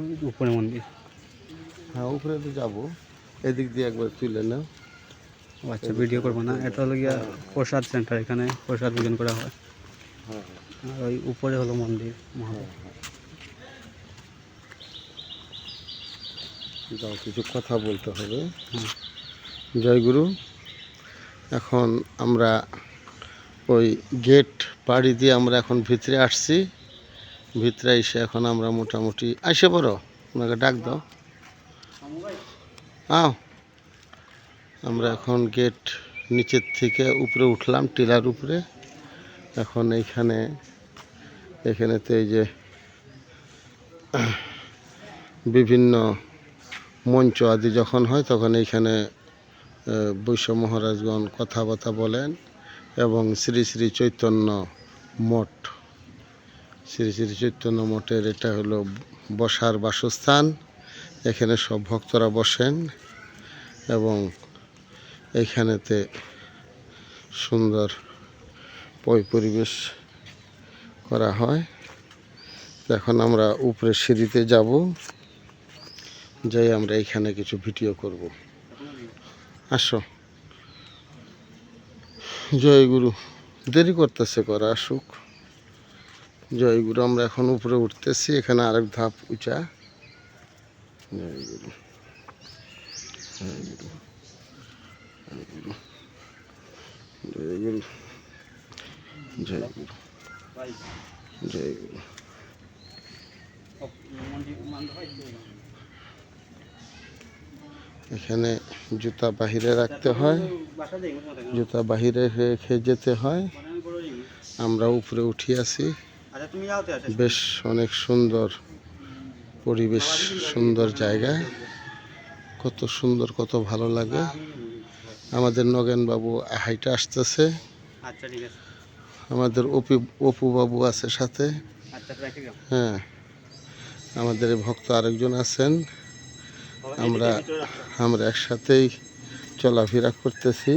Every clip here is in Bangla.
ওই উপরে মন্দির। হ্যাঁ উপরে তো যাব। এদিক দিয়ে একবার তুলে নাও। আচ্ছা ভিডিও করব না। এটা হলো গিয়া প্রসাদ সেন্টার এখানে প্রসাদ বিতরণ করা হয়। হ্যাঁ আর ওই উপরে হলো মন্দির মহাদেব যাও কিছু কথা বলতে হবে। জয় গুরু। এখন আমরা ওই গেট পাড়ি দিয়ে আমরা এখন ভিতরে আসছি। ভিতরে এসে এখন আমরা মোটামুটি আসে পড়ো, ওনাকে ডাক দাও। আও। আমরা এখন গেট নিচের থেকে উপরে উঠলাম, টিলার উপরে। এখন এইখানে, এখানেতে এই যে বিভিন্ন মঞ্চ আদি যখন হয়, তখন এইখানে বৈশ্য মহারাজগণ কথাবার্তা বলেন এবং শ্রী শ্রী চৈতন্য মঠ শ্রী শ্রী চৈতন্য মঠের এটা হলো বসার বাসস্থান। এখানে সব ভক্তরা বসেন এবং এইখানেতে সুন্দর পরিবেশ করা হয়। এখন আমরা উপরে সিঁড়িতে যাব, যাই আমরা এখানে কিছু ভিডিও করব। আসো। জয় গুরু, দেরি করতেছে করা, আসুক। জয় গুরু, আমরা এখন উপরে উঠতেছি, এখানে আরেক ধাপ উঁচা। জয় গুরু। জয় গুরু। জয় গুরু। জয় গুরু। জয় গুরু। এখানে জুতা বাহিরে রাখতে হয়। জুতা বাহিরে রেখে যেতে হয়। আমরা উপরে উঠি আছি আচ্ছা বেশ অনেক সুন্দর পরিবেশ সুন্দর জায়গা। কত সুন্দর কত ভালো লাগে। আমাদের নগেন বাবু হাইটে আসতেছে। আচ্ছা আমাদের অপি অপু বাবু আছে সাথে। আচ্ছা হ্যাঁ আমাদের ভক্ত আরেকজন আছেন। আমরা আমরা একসাথেই চলাফেরা করতেছি।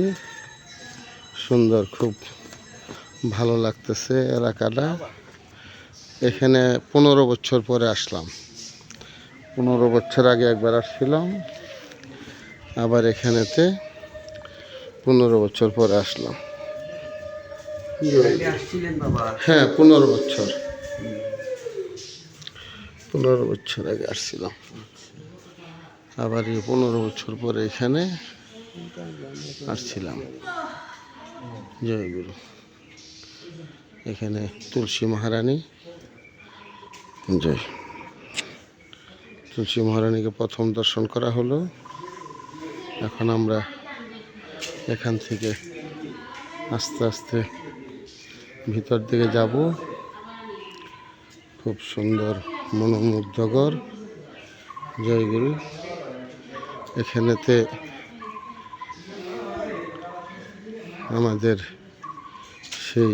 সুন্দর খুব ভালো লাগতেছে এলাকাটা। এখানে পনেরো বছর পরে আসলাম। পনেরো বছর আগে একবার আসছিলাম। আবার এখানেতে পনেরো বছর পরে আসলাম। হ্যাঁ পনেরো বছর। পনেরো বছর আগে আসছিলাম। আবার এই পনেরো বছর পরে এখানে আসছিলাম। জয় গুরু। এখানে তুলসী মহারানী জয়। তুলসী মহারানীকে প্রথম দর্শন করা হলো। এখন আমরা এখান থেকে আস্তে আস্তে ভিতর দিকে যাব। খুব সুন্দর মনোমুগ্ধকর। জয়গুরু এখানেতে আমাদের সেই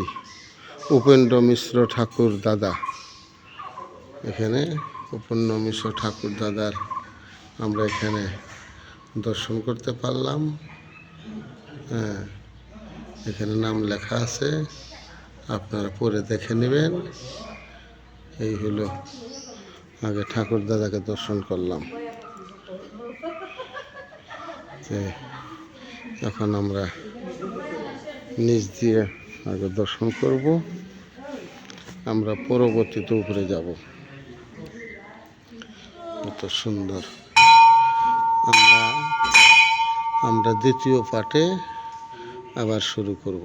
উপেন্দ্র মিশ্র ঠাকুর দাদা এখানে উপেন্দ্র মিশ্র ঠাকুর দাদার আমরা এখানে দর্শন করতে পারলাম। হ্যাঁ এখানে নাম লেখা আছে, আপনারা পরে দেখে নেবেন। এই হলো আগে ঠাকুর দাদাকে দর্শন করলাম। এখন আমরা নিচ দিয়ে আগে দর্শন করব। আমরা পরবর্তীতে উপরে যাব। কত সুন্দর। আমরা আমরা দ্বিতীয় পার্টে আবার শুরু করব।